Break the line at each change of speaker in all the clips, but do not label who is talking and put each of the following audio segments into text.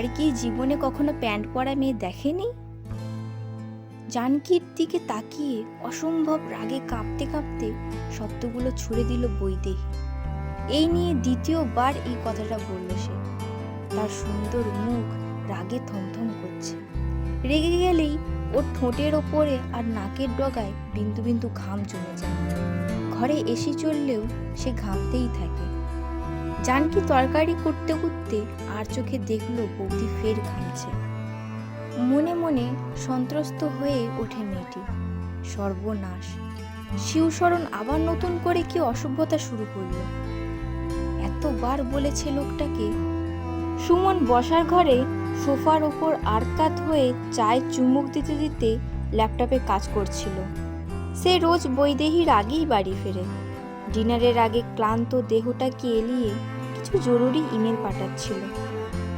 সবারই কি জীবনে কখনো প্যান্ট পরা মেয়ে দেখেনি? জানকীর দিকে তাকিয়ে অসম্ভব রাগে কাঁপতে কাঁপতে শব্দগুলো ছুড়ে দিল বৈদেহী এই নিয়ে দ্বিতীয়বার এই কথাটা বলল সে। তার সুন্দর মুখ রাগে থমথম করছে। রেগে গেলেই ওর ঠোঁটের ওপরে আর নাকের ডগায় বিন্দু বিন্দু ঘাম জমে যায়। ঘরে এসে চললেও সে ঘামতেই থাকে। জানকি তরকারি করতে করতে আর চোখে দেখল বৌদি ফের ঘামছে মনে মনে সন্ত্রস্ত হয়ে ওঠে মেয়েটি। সর্বনাশ। শিবশরণ আবার নতুন করে কি অসভ্যতা শুরু করল? এতবার বলেছে লোকটাকে। সুমন বসার ঘরে সোফার ওপর আরকাত হয়ে চায় চুমুক দিতে দিতে ল্যাপটপে কাজ করছিল। সে রোজ বৈদেহীর আগেই বাড়ি ফেরে। ডিনারের আগে ক্লান্ত দেহটাকে এলিয়ে কিছু জরুরি ইমেল পাঠাচ্ছিল।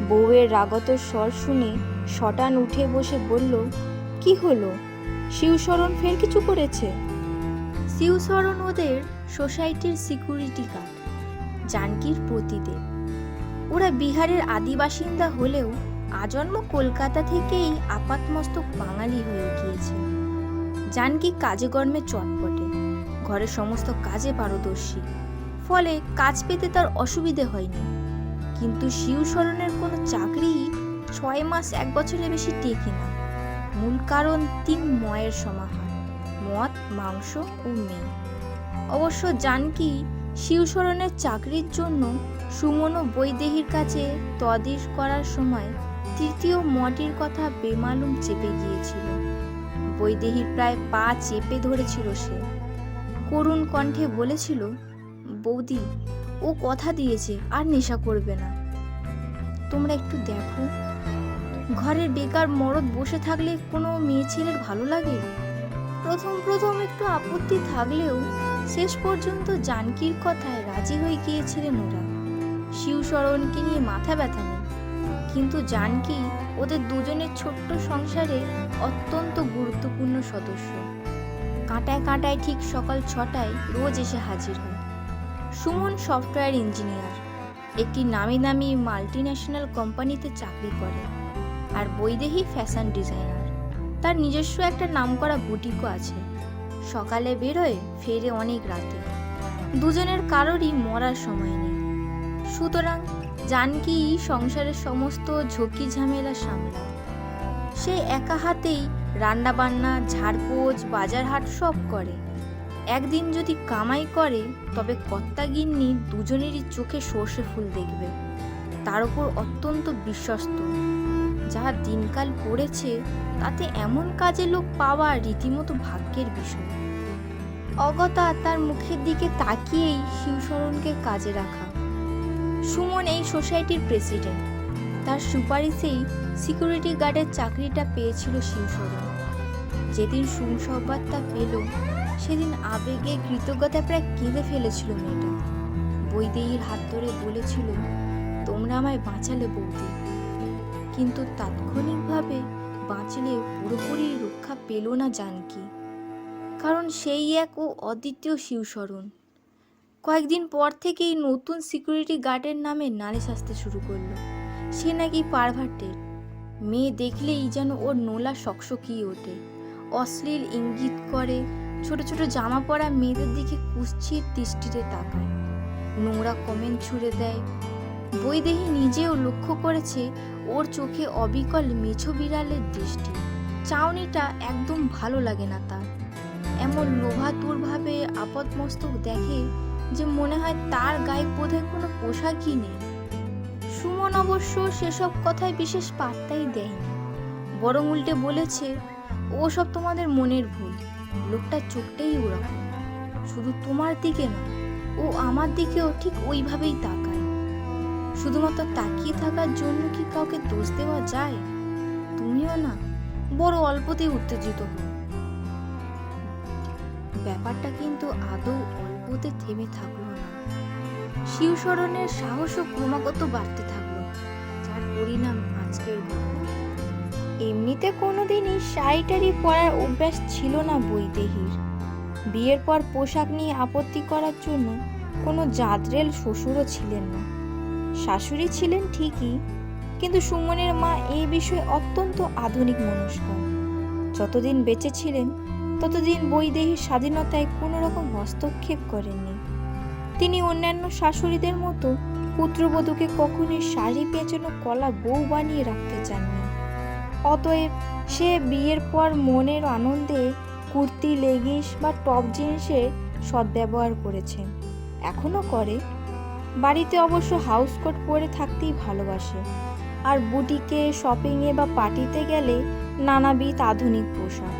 বউয়ের রাগত স্বর শুনে শটান উঠে বসে বলল, কি হলো? শিবশরণ ফের কিছু করেছে? শিবশরণ ওদের সোসাইটির সিকিউরিটি গার্ড, জানকীর প্রতিদেব ওরা বিহারের আদিবাসিন্দা হলেও আজন্ম কলকাতা থেকেই আপাতমস্তক বাঙালি হয়ে গিয়েছে। জানকি কাজে কর্মে চটপটে, ঘরের সমস্ত কাজে পারদর্শী। ফলে কাজ পেতে তার অসুবিধে হয়নি। কিন্তু শিবশরণের কোনো চাকরি ছয় মাস এক বছরের বেশি টেকে না। মূল কারণ তিন ময়ের সমাহার, মদ, মাংস ও মেয়ে। অবশ্য জানকি শিবশরণের চাকরির জন্য সুমন ও বৈদেহীর কাছে তদিশ করার সময় তৃতীয় মটির কথা বেমালুম চেপে গিয়েছিল। বৈদেহীর প্রায় পা চেপে ধরেছিল সে। করুণ কণ্ঠে বলেছিল বৌদি, ও কথা দিয়েছে, আর নেশা করবে না। তোমরা একটু দেখো। ঘরের বেকার মরদ বসে থাকলে কোনো মেয়ে ছেলের ভালো লাগে? প্রথম প্রথম একটু আপত্তি থাকলেও শেষ পর্যন্ত জানকীর কথায় রাজি হয়ে গিয়েছিলেন ওরা শিবশরণকে নিয়ে মাথা ব্যথা নেই। কিন্তু জানকী ওদের দুজনের ছোট্ট সংসারে অত্যন্ত গুরুত্বপূর্ণ সদস্য। কাঁটায় কাঁটায় ঠিক সকাল ছটায় রোজ এসে হাজির হয়। Suman software engineer. একটি নামি দামি মাল্টি ন্যাশনাল কোম্পানিতে চাকরি করে আর বৈদেহী ফ্যাশন ডিজাইনার তার নিজস্ব একটা নামকরা বুটিকও আছে। সকালে বেরোয়, ফেরে অনেক রাতে। দুজনের কারোরই মরার সময় নেই। সুতরাং জানকি সংসারের সমস্ত ঝুঁকি ঝামেলা সামলায় সে একা হাতেই রান্না বান্না ঝাড়পোছ বাজার হাট সব করে। একদিন যদি কামাই করে, তবে কর্তা গিন্নি দুজনেরই চোখে সর্ষে ফুল দেখবে। তার উপর অত্যন্ত বিশ্বস্ত। যা দিনকাল পড়েছে, তাতে এমন কাজে লোক পাওয়া রীতিমতো ভাগ্যের বিষয়। অগতা তার মুখের দিকে তাকিয়েই শিবশরণকে কাজে রাখা। সুমন এই সোসাইটির প্রেসিডেন্ট। তার সুপারিশেই সিকিউরিটি গার্ডের চাকরিটা পেয়েছিল শিবশরণ। যেদিন সুসংবাদটা পেল সেদিন আবেগে কৃতজ্ঞতা প্রায় কেঁদে ফেলেছিল মেয়েটা। বৈদেহীর হাত ধরে বলেছিল, তোমরা আমায় বাঁচালে বৌদি। কিন্তু তাৎক্ষণিকভাবে বাঁচলে পুরোপুরি রক্ষা পেল না জানকি। কারণ সেই এক ও অদ্বিতীয় শিবশরণ কয়েকদিন পর থেকেই নতুন সিকিউরিটি গার্ডের নামে নালিশ আসতে শুরু করল। সে নাকি পারভার্টেড মেয়ে দেখলেই যেন ওর নোলা সকসকিয়ে ওঠে। অশ্লীল ইঙ্গিত করে ছোট ছোট জামা পরা মেয়েদের দিকে কুৎসিত দৃষ্টিতে তাকায়। নোংরা কমেন্ট ছুড়ে দেয়। বৈদেহী নিজেও লক্ষ্য করেছে ওর চোখে অবিকল মেছো বিড়ালের দৃষ্টি। চাউনিটা একদম ভালো লাগে না তার। এমন লোভাতুরভাবে আপদমস্তক দেখে যে মনে হয় তার গায়ে বোধহয় কোনো পোশাকই নেই। সুমন অবশ্য সেসব কথায় বিশেষ পাত্তাই দেয়নি। বরং উল্টে বলেছে, ও সব তোমাদের মনের ভুল। লোকটার চোখটাই ওরকম। শুধু তোমার দিকে না ও আমার দিকেও ঠিক ওইভাবেই তাকায়। শুধুমাত্র তাকিয়ে থাকার জন্য কি কাউকে দোষ দেওয়া যায়? তুমিও না, বড় অল্পতেই উত্তেজিত হও। ব্যাপারটা কিন্তু আদৌ অল্পতে থেমে থাকল না। শিবশরণের সাহসও ক্রমাগত বাড়তে থাকল, যার পরিণাম আজকের ঘটনা এমনিতে কোনোদিনই শাড়ি টাড়ি পরার অভ্যাস ছিল না বৈদেহীর। বিয়ের পর পোশাক নিয়ে আপত্তি করার জন্য কোনো জাদরেল শ্বশুরও ছিলেন না। শাশুড়ি ছিলেন ঠিকই, কিন্তু সুমনের মা এই বিষয়ে অত্যন্ত আধুনিক মনস্ক। যতদিন বেঁচে ছিলেন, ততদিন বৈদেহীর স্বাধীনতায় কোনো রকম হস্তক্ষেপ করেননি। তিনি অন্যান্য শাশুড়িদের মতো পুত্রবধূকে কখনোই শাড়ি পেঁচানো কলা বউ বানিয়ে রাখতে চাননি। অতএব সে বিয়ের পর মনের আনন্দে কুর্তি, লেগিংস বা টপ জিন্সের সদ্ব্যবহার করেছেন এখনও করে। বাড়িতে অবশ্য হাউস কোট পরে থাকতেই ভালোবাসে। আর বুটিকে শপিংয়ে বা পার্টিতে গেলে নানাবিধ আধুনিক পোশাক।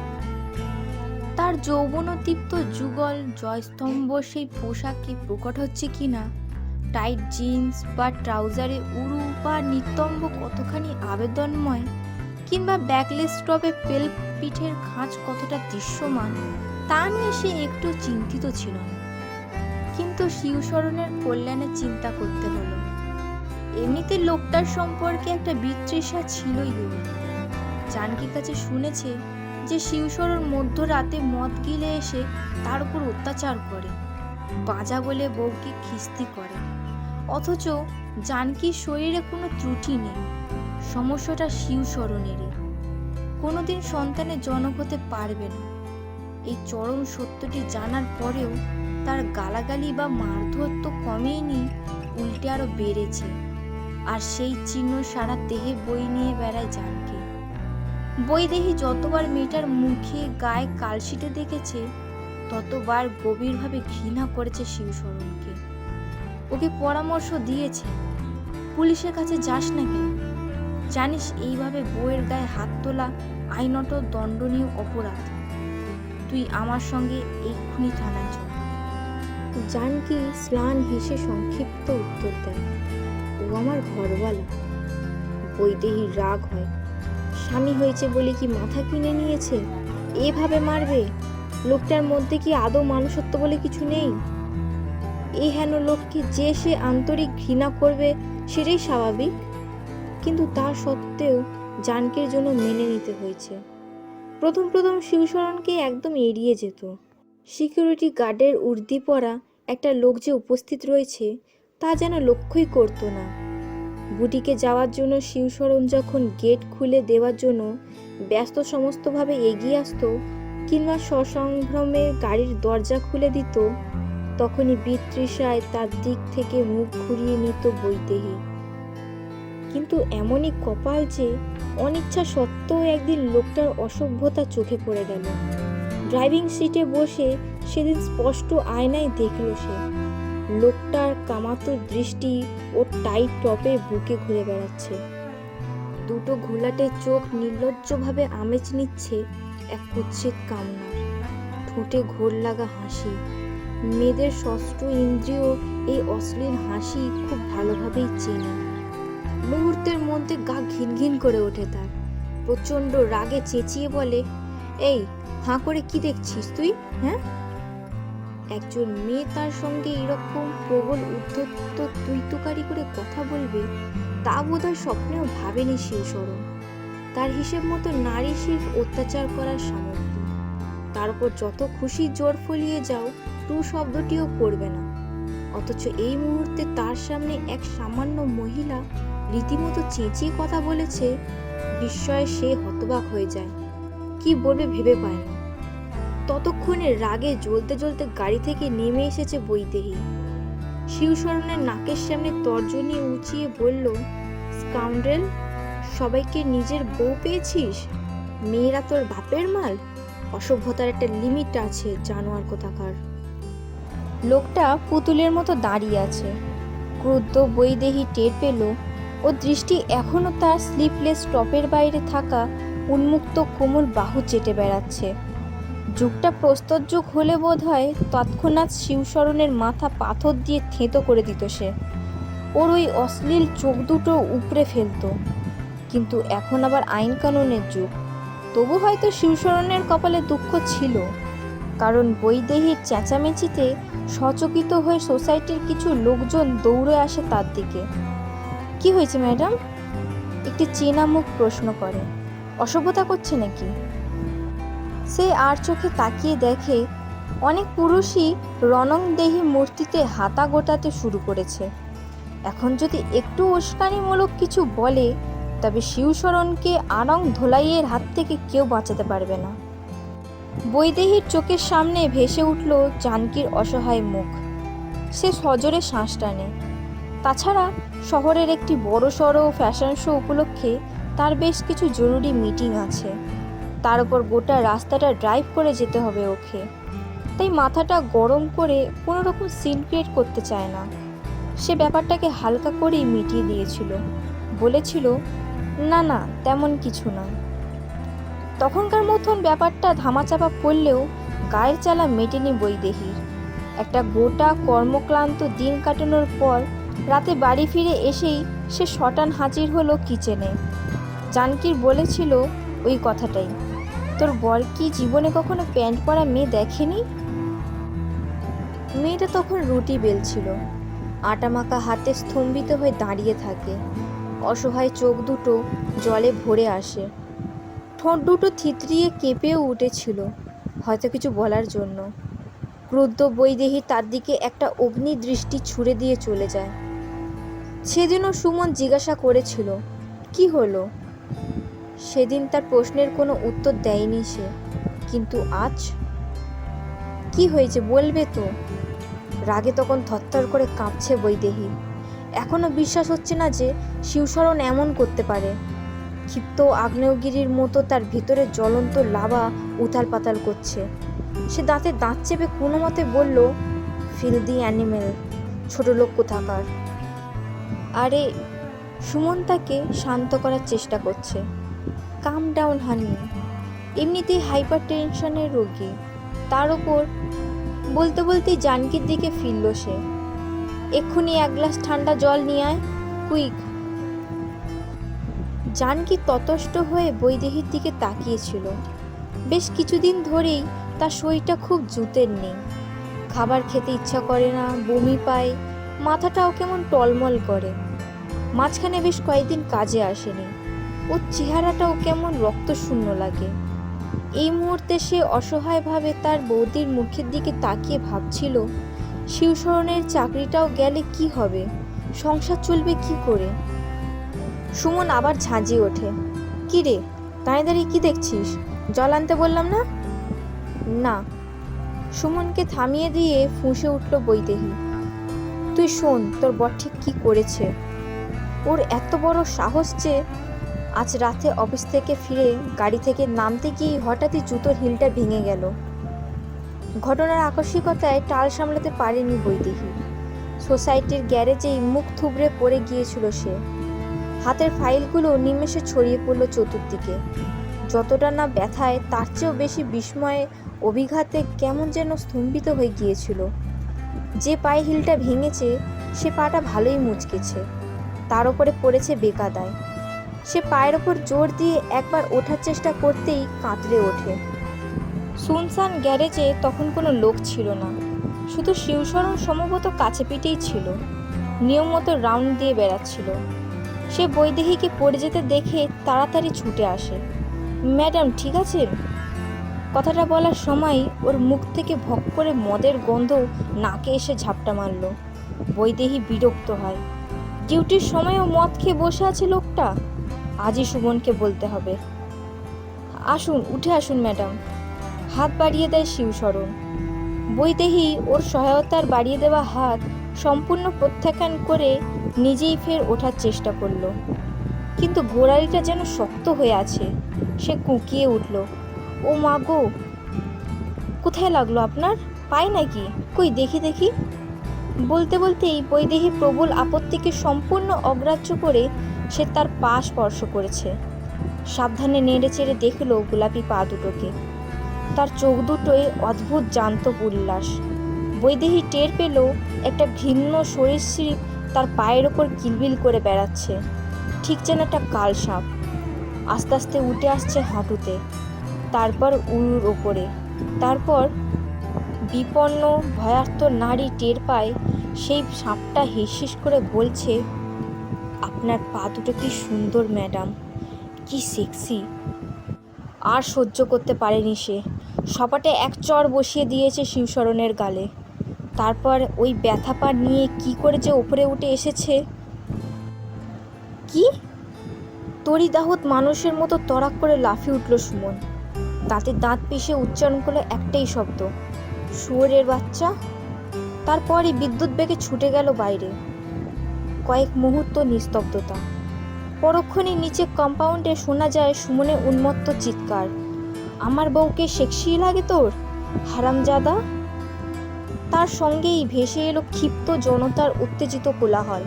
তার যৌবনদীপ্ত যুগল, জয়স্তম্ভ সেই পোশাকে প্রকট হচ্ছে কি না? টাইট জিন্স বা ট্রাউজারে উড়ু বা নিতম্ব কতখানি আবেদনময়? কিংবা ব্যাকলেস টপে পেল পিঠের খাঁজ কতটা দৃশ্যমান, তা নিয়ে সে একটু চিন্তিত ছিল না। কিন্তু শিবশরণের কল্যাণে চিন্তা করতে হলো। এমনিতে লোকটার সম্পর্কে একটা বিতৃষা ছিলই ওর। জানকীর কাছে শুনেছে যে শিবশরণ মধ্যরাতে মদ গিলে এসে তার উপর অত্যাচার করে, বাজা বলে বউকে খিস্তি করে। অথচ জানকীর শরীরে কোনো ত্রুটি নেই। সমস্যাটা শিবশরণেরই কোনোদিন সন্তানের জনক হতে পারবে না। এই চরম সত্যটি জানার পরেও তার গালাগালি বা মারধর তো কমেনি উল্টে আরও বেড়েছে। আর সেই চিহ্ন সারা দেহে বই নিয়ে বেড়ায় জানকে। বৈদেহী যতবার মেয়েটার মুখে গায়ে কালশিটে দেখেছে, ততবার গভীরভাবে ঘৃণা করেছে শিবশরণকে ওকে পরামর্শ দিয়েছে, পুলিশের কাছে যাস না কেন জানিস এইভাবে বইয়ের গায়ে হাত তোলা আইনত দণ্ডনীয় অপরাধ। তুই আমার সঙ্গে এক্ষুনি থানায় চল জানকি স্নান হেসে সংক্ষিপ্ত উত্তর দেয়। ও আমার ঘরওয়ালা। বৈদেহীর রাগ হয়। স্বামী হয়েছে বলে কি মাথা কিনে নিয়েছে? এভাবে মারবে? লোকটার মধ্যে কি আদৌ মানুষত্ব বলে কিছু নেই? এই হেন লোককে যে সে আন্তরিক ঘৃণা করবে, সেটাই স্বাভাবিক? কিন্তু তা সত্ত্বেও জানকের জন্য মেনে নিতে হয়েছে। প্রথম প্রথম শিবশরণকে একদম এড়িয়ে যেত। সিকিউরিটি গার্ডের উর্দি পরা একটা লোক যে উপস্থিত রয়েছে, তা যেন লক্ষ্যই করতো না। বুটিকে যাওয়ার জন্য শিবশরণ যখন গেট খুলে দেওয়ার জন্য ব্যস্ত সমস্তভাবে এগিয়ে আসতো কিংবা সসংভ্রমে গাড়ির দরজা খুলে দিত, তখনই বিতৃষায় তার দিক থেকে মুখ ঘুরিয়ে নিত বৈদেহী। কিন্তু এমনই কপাল যে অনিচ্ছা সত্ত্বেও একদিন লোকটার অসভ্যতা চোখে পড়ে গেল। ড্রাইভিং সিটে বসে সেদিন স্পষ্ট আয়নায় দেখল সে। লোকটার কামাতুর দৃষ্টি ও টাইট টপে বুকে ঘুরে বেড়াচ্ছে। দুটো ঘোলাটে চোখ নির্লজ্জভাবে আমেজ নিচ্ছে এক কুৎসিত কামনার ঠোঁটে ঘোর লাগা হাসি। মেয়েদের ষষ্ঠ ইন্দ্রিয় এই অশ্লীল হাসি খুব ভালোভাবেই চেনে। মুহূর্তের মধ্যে গা ঘিন ঘিন করে ওঠে তার। প্রচণ্ড রাগে চেঁচিয়ে বলে, এই, হাঁ করে কি দেখছিস তুই হ্যাঁ? একজন মেয়ে তার সঙ্গে এরকম প্রবল উদ্ধত্ত, তুইতুকারি করে কথা বলবে, তা বোধহয় স্বপ্নেও ভাবেনি শিবশরণ তার হিসেব মতো নারী শিল্প অত্যাচার করার সামর্থ্য। তার উপর যত খুশি জোর ফলিয়ে যাও, টু শব্দটিও করবে না। অথচ এই মুহূর্তে তার সামনে এক সামান্য মহিলা রীতিমতো চেঁচিয়ে কথা বলেছে, বিস্ময়ে সে হতবাক হয়ে যায়। কি বলবে ভেবে পায় না। ততক্ষণে রাগে জ্বলতে জ্বলতে গাড়ি থেকে নেমে এসেছে বৈদেহী। শিবশরণের নাকের সামনে তর্জনী উঁচিয়ে বলল, স্কাউন্ডেল, সবাইকে নিজের বউ পেয়েছিস? মেয়েরা তোর বাপের মাল? অসভ্যতার একটা লিমিট আছে জানোয়ার কোথাকার। লোকটা পুতুলের মতো দাঁড়িয়ে আছে। ক্রুদ্ধ বৈদেহী টের পেল ও দৃষ্টি এখনও তার স্লিপলেস টপের বাইরে থাকা উন্মুক্ত কোমল বাহু চেটে বেড়াচ্ছে। যুগটা প্রস্তর যুগ হলে বোধ হয় তৎক্ষণাৎ শিবশরণের মাথা পাথর দিয়ে থেঁতো করে দিত সে। ওর ওই অশ্লীল চোখ দুটো উপড়ে ফেলতো। কিন্তু এখন আবার আইন কানুনের যুগ। তবু হয়তো শিবশরণের কপালে দুঃখ ছিল। কারণ বৈদেহীর চেঁচামেচিতে সচকিত হয়ে সোসাইটির কিছু লোকজন দৌড়ে আসে তার দিকে। কি হয়েছে, ম্যাডাম? একটি চেনা মুখ প্রশ্ন করে। অসভ্যতা করছে নাকি? সে আর চোখে তাকিয়ে দেখে অনেক পুরুষই রণংদেহী মূর্তিতে হাতা গোটাতে শুরু করেছে। এখন যদি একটু উস্কানিমূলক কিছু বলে, তবে শিবশরণকে আরং ধোলাইয়ের হাত থেকে কেউ বাঁচাতে পারবে না। বৈদেহীর চোখের সামনে ভেসে উঠল জানকীর অসহায় মুখ। সে সজোরে শ্বাস টানে। তাছাড়া শহরের একটি বড় সড়ো ফ্যাশন শো উপলক্ষে তার বেশ কিছু জরুরি মিটিং আছে। তার উপর গোটা রাস্তাটা ড্রাইভ করে যেতে হবে ওকে। তাই মাথাটা গরম করে কোনো রকম সিন ক্রিয়েট করতে চায় না। সে ব্যাপারটাকে হালকা করেই মিটিয়ে দিয়েছিল। বলেছিল, না না, তেমন কিছু না। তখনকার মতন ব্যাপারটা ধামাচাপা পড়লেও গায়ের চালা মেটেনি বৈদেহীর একটা গোটা কর্মক্লান্ত দিন কাটানোর পর রাতে বাড়ি ফিরে এসেই সে শটান হাজির হলো কিচেনে। জানকির বলেছিল ওই কথাটাই। তোর বর কি জীবনে কখনো প্যান্ট পরা মেয়ে দেখেনি? মেয়েটা তখন রুটি বেলছিল। আটা মাখা হাতে স্তম্ভিত হয়ে দাঁড়িয়ে থাকে। অসহায় চোখ দুটো জলে ভরে আসে। ঠোঁট দুটো থিতরিয়ে কেঁপেও উঠেছিল, হয়তো কিছু বলার জন্য। ক্রুদ্ধ বৈদেহী তার দিকে একটা অগ্নি দৃষ্টি ছুড়ে দিয়ে চলে যায়। সেদিনও সুমন জিজ্ঞাসা করেছিল, কি হলো? সেদিন তার প্রশ্নের কোনো উত্তর দেয়নি সে, কিন্তু আজ? কি হয়েছে বলবে তো? রাগে তখন থরথর করে কাঁপছে বৈদেহী, এখনও বিশ্বাস হচ্ছে না যে শিবশরণ এমন করতে পারে। ক্ষিপ্ত আগ্নেয়গিরির মতো তার ভিতরে জ্বলন্ত লাভা উথাল পাতাল করছে। সে দাঁতে দাঁত চেপে কোনো মতে বলল ফিল দি অ্যানিমেল, ছোট লোক কোথাকার? আরে, সুমন তাকে শান্ত করার চেষ্টা করছে। কাম ডাউন হানি এমনিতেই হাইপার টেনশনের রোগী। তার ওপর বলতে বলতেই জানকির দিকে ফিরল সে। এক্ষুনি এক গ্লাস ঠান্ডা জল নিয়ে আয়, কুইক। জানকি ততষ্ট হয়ে বৈদেহীর দিকে তাকিয়েছিল বেশ কিছুদিন ধরেই তার শরীরটা খুব জুতের নেই। খাবার খেতে ইচ্ছা করে না, বমি পায়, মাথাটাও কেমন টলমল করে। মাঝখানে বেশ কয়েকদিন কাজে আসেনি। ওর চেহারাটাও কেমন রক্তশূন্য লাগে। এই মুহূর্তে সে অসহায়ভাবে তার বৌদির মুখের দিকে তাকিয়ে ভাবছিল শিবশরণের চাকরিটাও গেলে কি হবে? সংসার চলবে কি করে? সুমন আবার ঝাঁঝিয়ে ওঠে কি রে দাঁড়িয়ে দাঁড়িয়ে কি দেখছিস? জল আনতে বললাম না? না। সুমনকে থামিয়ে দিয়ে ফুঁসে উঠল বৈদেহী। তুই শোন, তোর বর ঠিক কি করেছে। ওর এত বড় সাহস যে আজ রাতে অফিস থেকে ফিরে গাড়ি থেকে নামতে গিয়ে হঠাৎই জুতোর হিলটা ভেঙে গেল। ঘটনার আকস্মিকতায় টাল সামলাতে পারেনি বৈদেহী। সোসাইটির গ্যারেজেই মুখ থুবড়ে পড়ে গিয়েছিল সে। হাতের ফাইলগুলো নিমেষে ছড়িয়ে পড়ল চতুর্দিকে। যতটা না ব্যথায়, তার চেয়েও বেশি বিস্ময়ে অভিঘাতে কেমন যেন স্তম্ভিত হয়ে গিয়েছিল। যে পায়ে হিলটা ভেঙেছে, সে পাটা ভালোই মুচকেছে। তার ওপরে পড়েছে বেকাদায়। সে পায়ের ওপর জোর দিয়ে একবার ওঠার চেষ্টা করতেই কাঁতরে ওঠে। সুনসান গ্যারেজে তখন কোনো লোক ছিল না। শুধু শিবশরণ সম্ভবত কাছে পিঠেই ছিল। নিয়ম মতো রাউন্ড দিয়ে বেড়াচ্ছিল। সে বৈদেহীকে পড়ে যেতে দেখে তাড়াতাড়ি ছুটে আসে। ম্যাডাম, ঠিক আছেন কথাটা বলার সময় ওর মুখ থেকে ভক করে মদের গন্ধ নাকে এসে ঝাপটা মারল। বৈদেহী বিরক্ত হয়। ডিউটির সময়ও মদ খেয়ে বসে আছে লোকটা? আজই সুমনকে বলতে হবে। আসুন, উঠে আসুন, ম্যাডাম। হাত বাড়িয়ে দেয় শিবশরণ বৈদেহী ওর সহায়তার বাড়িয়ে দেওয়া হাত সম্পূর্ণ প্রত্যাখ্যান করে নিজেই ফের ওঠার চেষ্টা করল। কিন্তু গোড়ালিটা যেন শক্ত হয়ে আছে। সে কুঁকিয়ে উঠল। ও মা গো, কোথায় লাগল আপনার? পাই নাকি? কই, দেখি দেখি। বলতে বলতে বলতেই বৈদেহী প্রবল আপত্তিকে সম্পূর্ণ অগ্রাহ্য করে সে তার পা স্পর্শ করেছে। সাবধানে নেড়ে চেড়ে দেখল গোলাপি পা দুটোকে। তার চোখ দুটোয় অদ্ভুত জান্ত উল্লাস। বৈদেহী টের পেল একটা ভিন্ন সরীসৃপ তার পায়ের ওপর কিলবিল করে বেড়াচ্ছে। ঠিক যেন একটা কাল সাপ আস্তে আস্তে উঠে আসছে হাঁটুতে, তারপর উড়ুর ওপরে। তারপর বিপন্ন ভয়ার্থ নারী টের পায়, সেই সাপটা হিসহিস করে বলছে, আপনার পা দুটো কি সুন্দর, ম্যাডাম, কি সেক্সি। আর সহ্য করতে পারেনি সে। সপাটে এক চর বসিয়ে দিয়েছে শিবশরণের গালে। তারপর ওই ব্যথা পা নিয়ে কি করে যে ওপরে উঠে এসেছে? কি? তরিদাহত মানুষের মতো তড়াক করে লাফিয়ে উঠল সুমন। দাঁতে দাঁত পিষে উচ্চারণ করল একটাই শব্দ, শুয়োরের বাচ্চা? তারপরই বিদ্যুৎ বেগে ছুটে গেল বাইরে। কয়েক মুহূর্ত নিস্তব্ধতা। পরক্ষণে নিচে কম্পাউন্ডে শোনা যায় সুমনের উন্মত্ত চিৎকার, আমার বউকে সেক্সি লাগে তোর, হারামজাদা? তার সঙ্গেই ভেসে এলো ক্ষিপ্ত জনতার উত্তেজিত কোলাহল।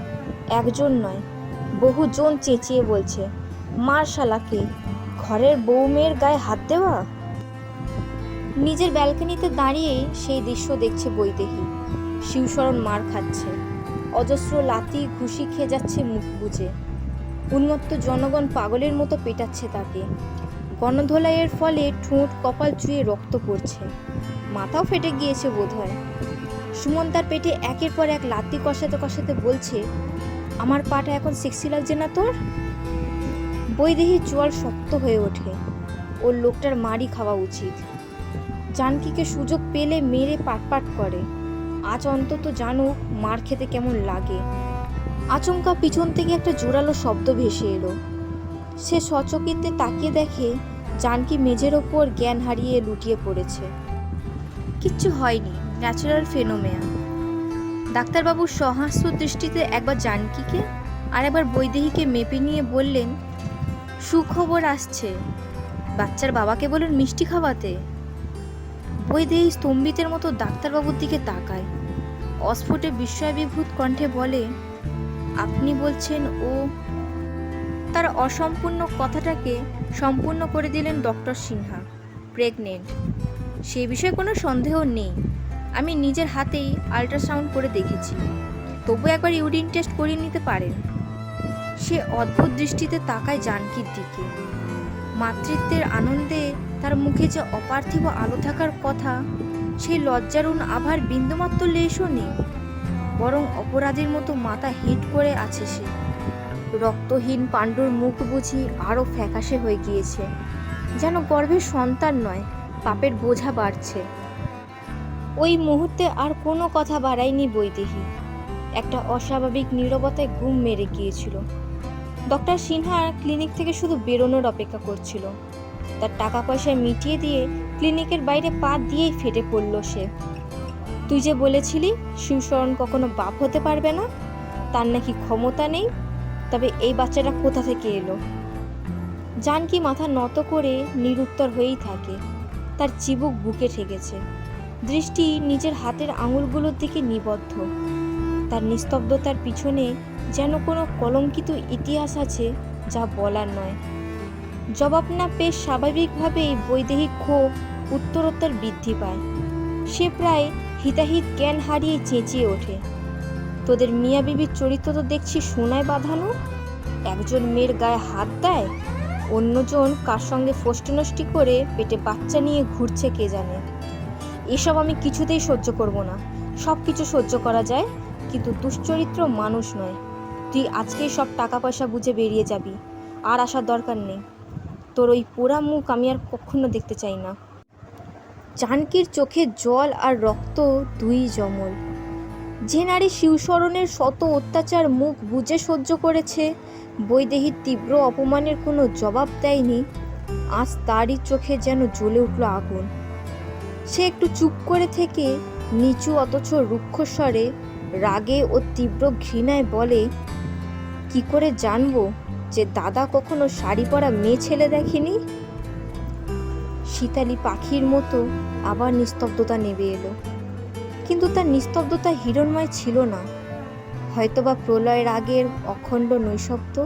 একজন নয়, বহুজন চেঁচিয়ে বলছে মার শালাকে ঘরের বউ মেয়ের গায়ে হাত দেওয়া? নিজের ব্যালকনিতে দাঁড়িয়ে সেই দৃশ্য দেখছে বৈদেহী। শিবশরণ মার খাচ্ছে। অজস্র লাতি ঘুষি খেয়ে যাচ্ছে মুখ বুঝে উন্মত্ত জনগণ পাগলের মতো পেটাচ্ছে তাকে। গণধোলাইয়ের ফলে ঠোঁট কপাল চুয়ে রক্ত পড়ছে। মাথাও ফেটে গিয়েছে বোধহয়। সুমন তার পেটে একের পর এক লাতি কষাতে কষাতে বলছে, আমার পাটা এখন সেক্সি লাগছে না তোর? বৈদেহী চোয়াল শক্ত হয়ে ওঠে ওর লোকটার মারি খাওয়া উচিত। জানকিকে সুযোগ পেলে মেরে পাটপাট করে। আজ অন্তত জানুক মার খেতে কেমন লাগে। আচমকা পিছন থেকে একটা জোরালো শব্দ ভেসে এলো। সে সচকিতে তাকিয়ে দেখে জানকি মেঝের ওপর জ্ঞান হারিয়ে লুটিয়ে পড়েছে। কিচ্ছু হয়নি ন্যাচারাল ফেনোমেয়া ডাক্তারবাবু সহাস্য দৃষ্টিতে একবার জানকিকে আর একবার বৈদেহীকে মেপে নিয়ে বললেন সুখবর আসছে। বাচ্চার বাবাকে বলুন মিষ্টি খাওয়াতে। বৈদেহী স্তম্ভিতের মতো ডাক্তারবাবুর দিকে তাকায়। অস্ফুটে বিস্ময়বিভূত কণ্ঠে বলে, আপনি বলছেন ও তার অসম্পূর্ণ কথাটাকে সম্পূর্ণ করে দিলেন ডক্টর সিনহা, প্রেগনেন্ট। সে বিষয়ে কোনো সন্দেহ নেই। আমি নিজের হাতেই আল্ট্রাসাউন্ড করে দেখেছি। তবু একবার ইউরিন টেস্ট করিয়ে নিতে পারেন। সে অদ্ভুত দৃষ্টিতে তাকায় জানকির দিকে। মাতৃত্বের আনন্দে তার মুখে যে অপার্থিব আলো থাকার কথা, সেই লজ্জারুণ আভার বিন্দুমাত্র লেশও নেই, বরং অপরাধীর মতো মাথা হিট করে আছে সে। রক্তহীন পাণ্ডুর মুখ বুঝি আরও ফ্যাকাশে হয়ে গিয়েছে, যেন গর্ভের সন্তান নয়, পাপের বোঝা বাড়ছে। ওই মুহূর্তে আর কোনো কথা বাড়ায়নি বৈদেহী। একটা অস্বাভাবিক নীরবতায় ঘুম মেরে গিয়েছিল। ডক্টর সিনহা ক্লিনিক থেকে শুধু বেরোনোর অপেক্ষা করছিল। তার টাকা পয়সা মিটিয়ে দিয়ে ক্লিনিকের বাইরে পা দিয়েই ফেটে পড়ল সে। তুই যে বলেছিলি শিবশরণ কখনো বাপ হতে পারবে না, তার নাকি ক্ষমতা নেই, তবে এই বাচ্চাটা কোথা থেকে এলো? জানকি মাথা নত করে নিরুত্তর হয়েই থাকে। তার চিবুক বুকে ঠেকেছে। দৃষ্টি নিজের হাতের আঙুলগুলোর দিকে নিবদ্ধ। তার নিস্তব্ধতার পিছনে যেন কোনো কলঙ্কিত ইতিহাস আছে যা বলার নয়। জবাব না পেয়ে স্বাভাবিকভাবেই বৈদেহিক ক্ষোভ উত্তরোত্তর বৃদ্ধি পায়। সে প্রায় হিতাহিত জ্ঞান হারিয়ে চেঁচিয়ে ওঠে। তোদের মিয়া বিবির চরিত্র তো দেখছি সোনায় বাঁধানো? একজন মেয়ের গায়ে হাত দেয়? অন্যজন কার সঙ্গে ফষ্টিনষ্টি করে পেটে বাচ্চা নিয়ে ঘুরছে কে জানে? এসব আমি কিছুতেই সহ্য করব না। সব কিছু সহ্য করা যায়? কিন্তু দুশ্চরিত্র মানুষ নয়। তুই আজকেই সব টাকা পয়সা বুঝে বেরিয়ে যাবি। আর আসার দরকার নেই। তোর ওই পোড়া মুখ আমি আর কখনো দেখতে চাই না। জানকির চোখে জল আর রক্ত দুই জমল যে নারী শিবশরণের শত অত্যাচার মুখ বুঝে সহ্য করেছে, বৈদেহীর তীব্র অপমানের কোনো জবাব দেয়নি, আজ তারই চোখে যেন জ্বলে উঠল আগুন। সে একটু চুপ করে থেকে নিচু অথচ রুক্ষস্বরে রাগে ও তীব্র ঘৃণায় বলে, কি করে জানব যে দাদা কখনো শাড়ি পরা মেয়ে ছেলে দেখেনি? শীতালি পাখির মতো আবার নিস্তব্ধতা নেবে এলো। কিন্তু তার নিস্তব্ধতা হিরণময় ছিল না। হয়তোবা প্রলয়ের আগের অখণ্ড নৈশব্দ